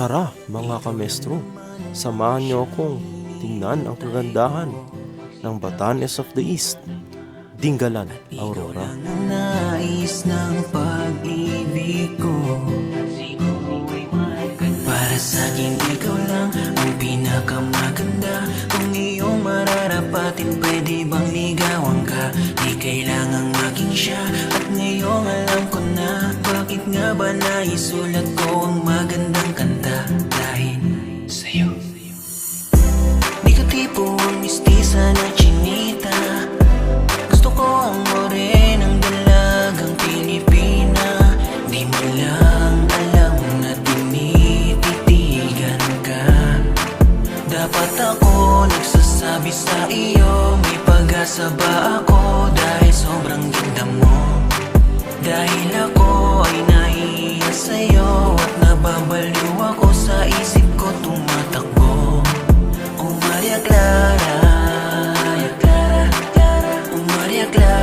Tara mga kamestro, samahan niyo akong tingnan ang kagandahan ng Batanes of the East, Dingalan, Aurora. Ang nais ng pag-ibig ko Para sa akin ikaw lang ang pinakamaganda Kung iyong mararapatin pwede bang nga ba naisulat ko ang magandang kanta Dahil sa'yo. Di ka tipo ang mistisa na chinita. Gusto ko ang morenang dalagang Pilipina. Di mo lang alam na tinititigan ka. Dapat ako nagsasabi sa iyo May pag-asa ba ako? Dahil sobrang ganda mo. Dahil ako nababaliw ako sa isip ko tumatakbo. Oh Maria Clara, Maria Clara, Clara, oh Maria Clara,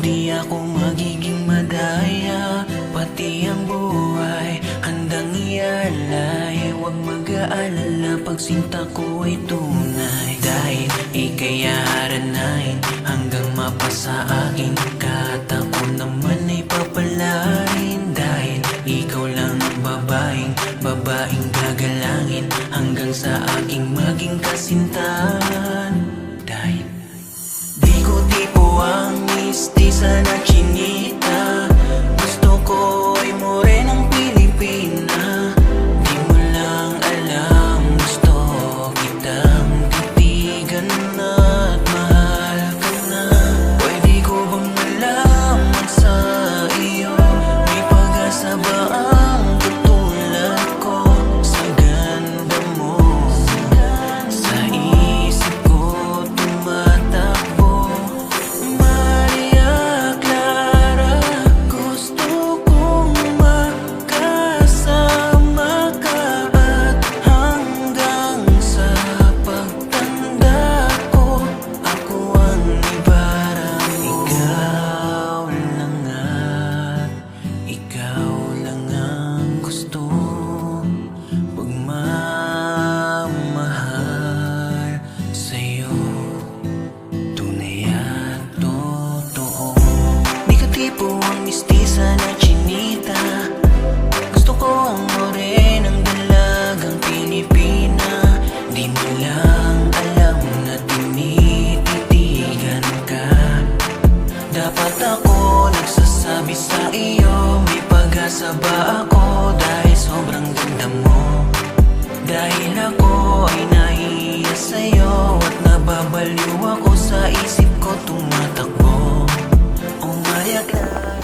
di ako magiging madaya Pati ang buhay handang ialay. Huwag mag-aalala pag sinta ko ay tunay. Dahil ikayaharanain hanggang mapasa akin Kahit ako naman ay papalain. Dahil ikaw lang ang babaeng, babaeng gagalangin Hanggang sa mistisa pag-asa ba ako dahil sobrang ganda mo. Dahil ako ay naiiyak sa'yo At nababaliw ako sa isip ko tumatakbo. Maria Clara